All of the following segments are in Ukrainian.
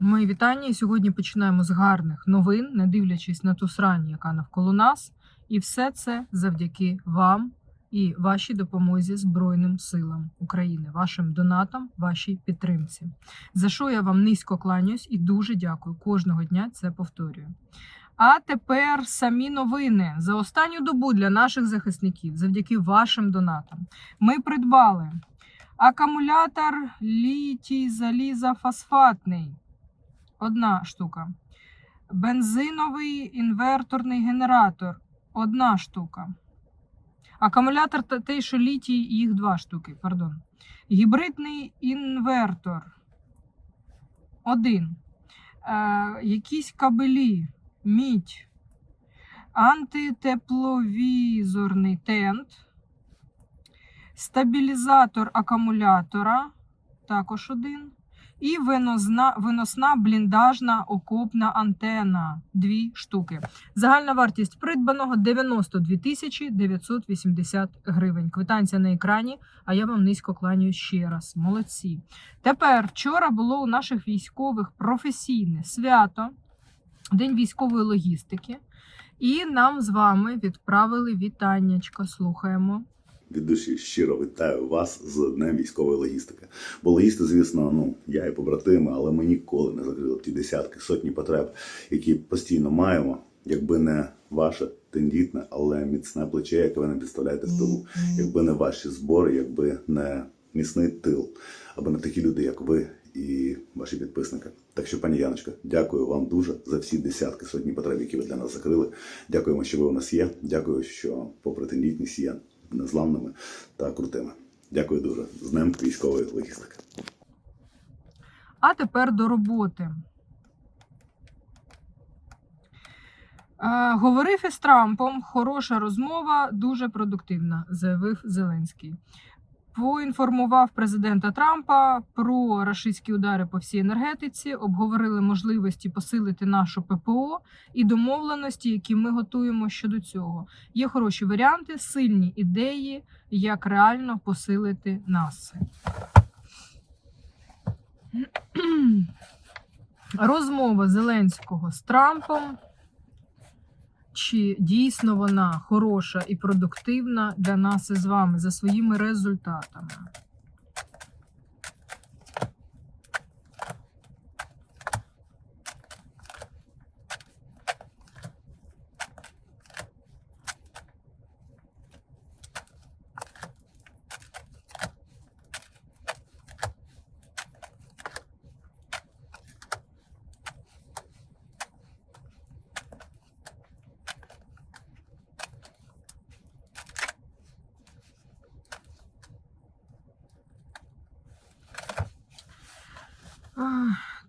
Мої вітання. Сьогодні починаємо з гарних новин, не дивлячись на ту срань, яка навколо нас. І все це завдяки вам і вашій допомозі Збройним силам України, вашим донатам, вашій підтримці. За що я вам низько кланяюсь і дуже дякую. Кожного дня це повторюю. А тепер самі новини за останню добу для наших захисників, завдяки вашим донатам. Ми придбали акумулятор літій залізофосфатний. Одна штука. Бензиновий інверторний генератор. Одна штука. Акумулятор та той, що літій, їх два штуки. Пардон. Гібридний інвертор. Один. Е, якісь кабелі. Мідь. Антитепловізорний тент. Стабілізатор акумулятора. Також один. І виносна, виносна бліндажна окопна антена. Дві штуки. Загальна вартість придбаного 92 тисячі 980 гривень. Квитанція на екрані, а я вам низько кланюю ще раз. Молодці. Тепер вчора було у наших військових професійне свято, День військової логістики. І нам з вами відправили вітаннячко. Слухаємо. Від душі щиро вітаю вас з Днем військової логістики. Бо логісти, звісно, ну я і побратими, але ми ніколи не закрили ті десятки, сотні потреб, які постійно маємо, якби не ваше тендітне, але міцне плече, яке ви не підставляєте в тилу, якби не ваші збори, якби не міцний тил, або не такі люди, як ви і ваші підписники. Так що, пані Яночка, дякую вам дуже за всі десятки, сотні потреб, які ви для нас закрили. Дякуємо, що ви у нас є. Дякую, що попри тендітність є незламними та крутими. Дякую дуже. З ним військової логістики. А тепер до роботи. Е, говорив із Трампом. Хороша розмова, дуже продуктивна, заявив Зеленський. Поінформував президента Трампа про рашистські удари по всій енергетиці, обговорили можливості посилити нашу ППО і домовленості, які ми готуємо щодо цього. Є хороші варіанти, сильні ідеї, як реально посилити нас. Розмова Зеленського з Трампом. Чи дійсно вона хороша і продуктивна для нас із вами за своїми результатами?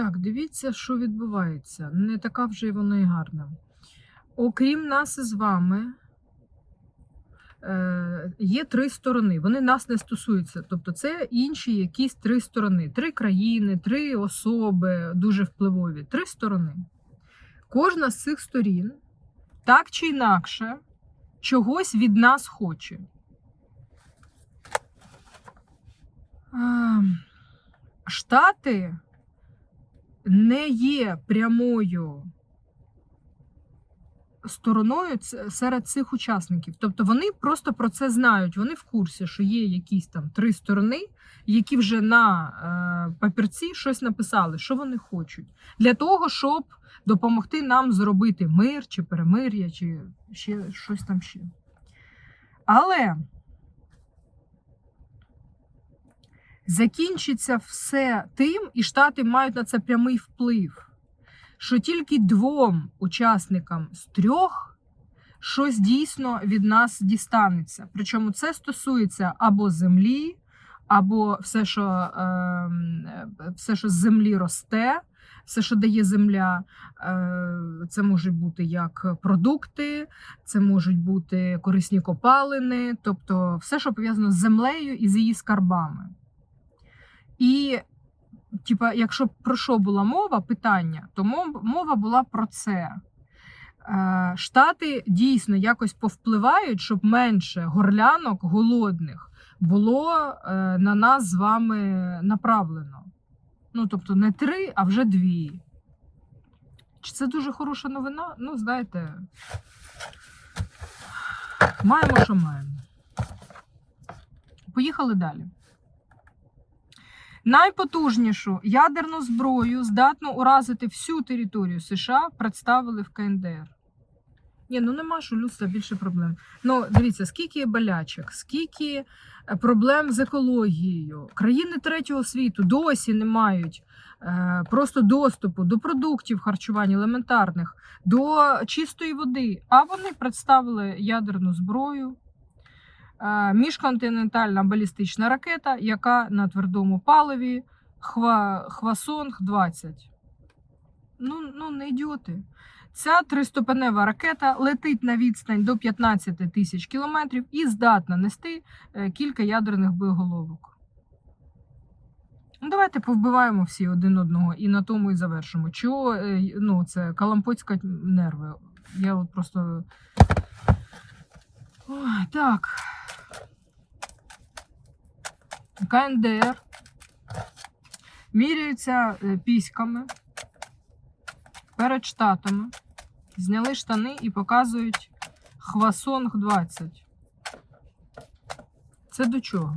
Так, дивіться, що відбувається. Не така вже й вона і гарна. Окрім нас із вами, е, є три сторони. Вони нас не стосуються. Тобто, це інші якісь три сторони: три країни, три особи дуже впливові. Три сторони. Кожна з цих сторін так чи інакше чогось від нас хоче. Ем, Штати не є прямою стороною серед цих учасників. Тобто вони просто про це знають. Вони в курсі, що є якісь там три сторони, які вже на е, папірці щось написали, що вони хочуть, для того, щоб допомогти нам зробити мир чи перемир'я, чи ще щось там ще. Але закінчиться все тим, і Штати мають на це прямий вплив, що тільки двом учасникам з трьох щось дійсно від нас дістанеться. Причому це стосується або землі, або все, що, е, все, що з землі росте. Все, що дає земля, е, це можуть бути як продукти, це можуть бути корисні копалини, тобто все, що пов'язано з землею і з її скарбами. І, типа, якщо про що була мова, питання, то мова була про це. Е, Штати дійсно якось повпливають, щоб менше горлянок голодних було е, на нас з вами направлено. Ну, тобто не три, а вже дві. Чи це дуже хороша новина? Ну, знаєте, маємо, що маємо. Поїхали далі. Найпотужнішу ядерну зброю, здатну уразити всю територію США, представили в КНДР. Ні, ну нема що людства більше проблем. Ну, дивіться, скільки болячок, скільки е, проблем з екологією. Країни третього світу досі не мають е, просто доступу до продуктів харчування елементарних, до чистої води. А вони представили ядерну зброю. Е, міжконтинентальна балістична ракета, яка на твердому паливі Хва, Хвасонг 20. Ну, ну, не ідіоти. Ця триступенева ракета летить на відстань до 15 тисяч кілометрів і здатна нести е, кілька ядерних боєголовок. Давайте повбиваємо всі один одного і на тому і завершимо. Чого е, ну, це калампоцька нерви? Я от просто. Ой, так. КНДР міряються е, піськами перед штатами. Зняли штани і показують Хвасонг 20. Це до чого?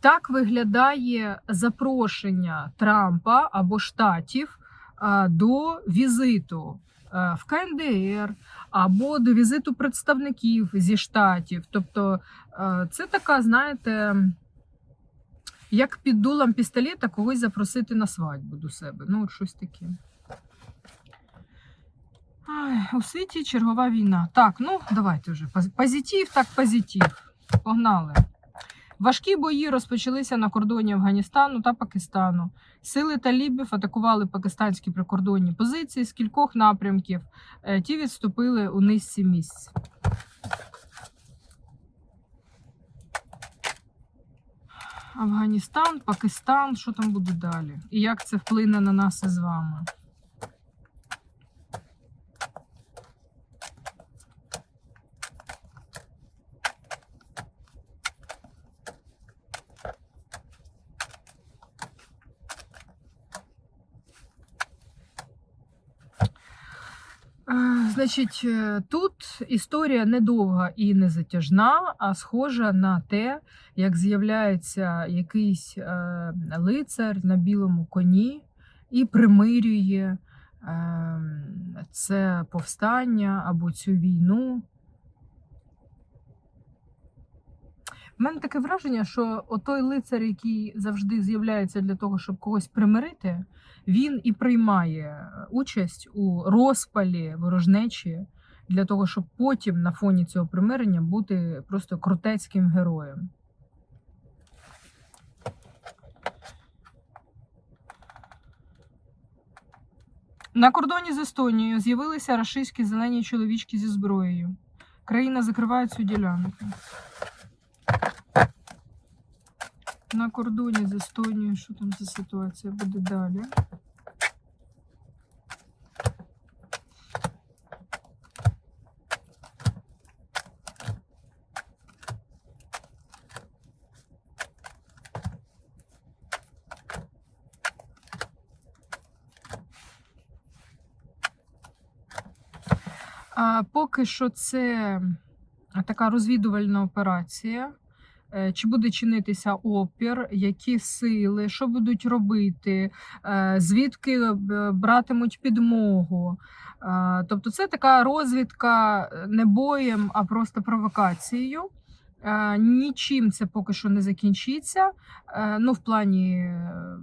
Так виглядає запрошення Трампа або штатів до візиту в КНДР або до візиту представників зі штатів. Тобто це така, знаєте, як під дулом пістолета когось запросити на свадьбу до себе. Ну, от щось таке. У світі чергова війна. Так, ну давайте вже. Поз- Позитив, так позитив. Погнали. Важкі бої розпочалися на кордоні Афганістану та Пакистану. Сили талібів атакували пакистанські прикордонні позиції з кількох напрямків. Е, Ті відступили у низці місць. Афганістан, Пакистан, що там буде далі? І як це вплине на нас із вами? Е, Значить, е, тут історія недовга і не затяжна, а схожа на те, як з'являється якийсь е, лицар на білому коні і примирює е, це повстання або цю війну. У мене таке враження, що отой лицар, який завжди з'являється для того, щоб когось примирити, він і приймає участь у розпалі ворожнечі для того, щоб потім на фоні цього примирення бути просто крутецьким героєм. На кордоні з Естонією з'явилися рашистські зелені чоловічки зі зброєю. Країна закриває цю ділянку. На кордоні з Естонією, що там за ситуація буде далі? А, поки що це така розвідувальна операція. Е, Чи буде чинитися опір, які сили, що будуть робити, е, звідки е, братимуть підмогу. Тобто, це така розвідка не боєм, а просто провокацією. Нічим це поки що не закінчиться. Ну, в плані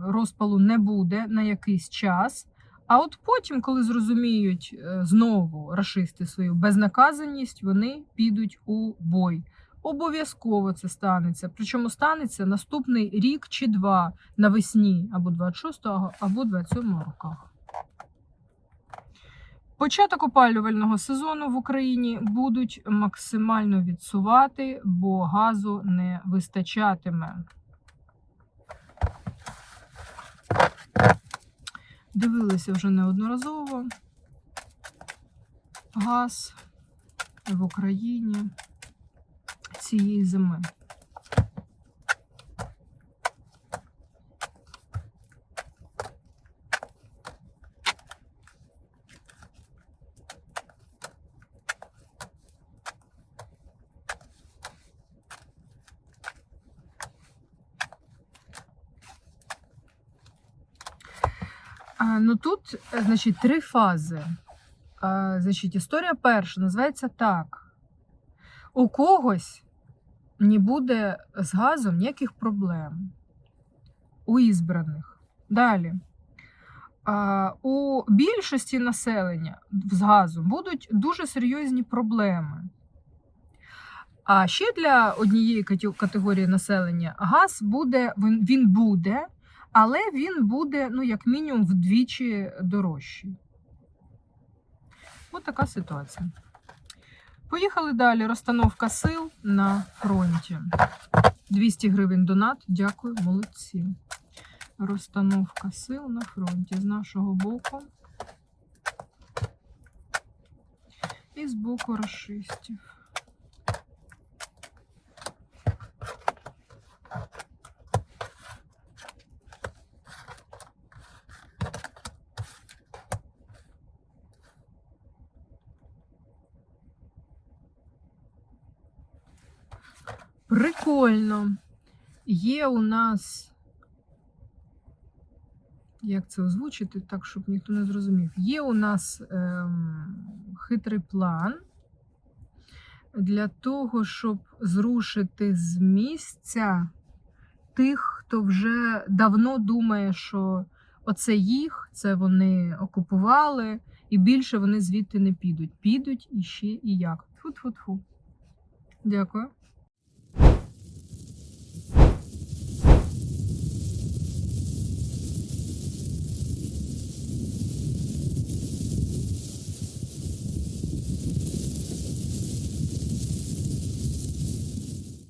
розпалу не буде на якийсь час. А от потім, коли зрозуміють знову рашисти свою безнаказаність, вони підуть у бой. Обов'язково це станеться. Причому станеться наступний рік чи два навесні, або 26-го, або 27-го роках. Початок опалювального сезону в Україні будуть максимально відсувати, бо газу не вистачатиме. Дивилися вже неодноразово. Газ в Україні цієї зими. Ну тут, значить, три фази. Значить, історія перша називається так: у когось не буде з газом ніяких проблем. У ізбраних. Далі. У більшості населення з газом будуть дуже серйозні проблеми. А ще для однієї категорії населення газ буде, він, він буде, але він буде, ну, як мінімум, вдвічі дорожчий. Ось така ситуація. Поїхали далі. Розстановка сил на фронті. 200 гривень донат. Дякую, молодці. Розстановка сил на фронті з нашого боку. І з боку расистів. Прикольно. Є у нас. Як це озвучити, так, щоб ніхто не зрозумів. Є у нас ем, хитрий план для того, щоб зрушити з місця тих, хто вже давно думає, що оце їх, це вони окупували, і більше вони звідти не підуть. Підуть іще і як. Тфу-тфу-тфу. Дякую.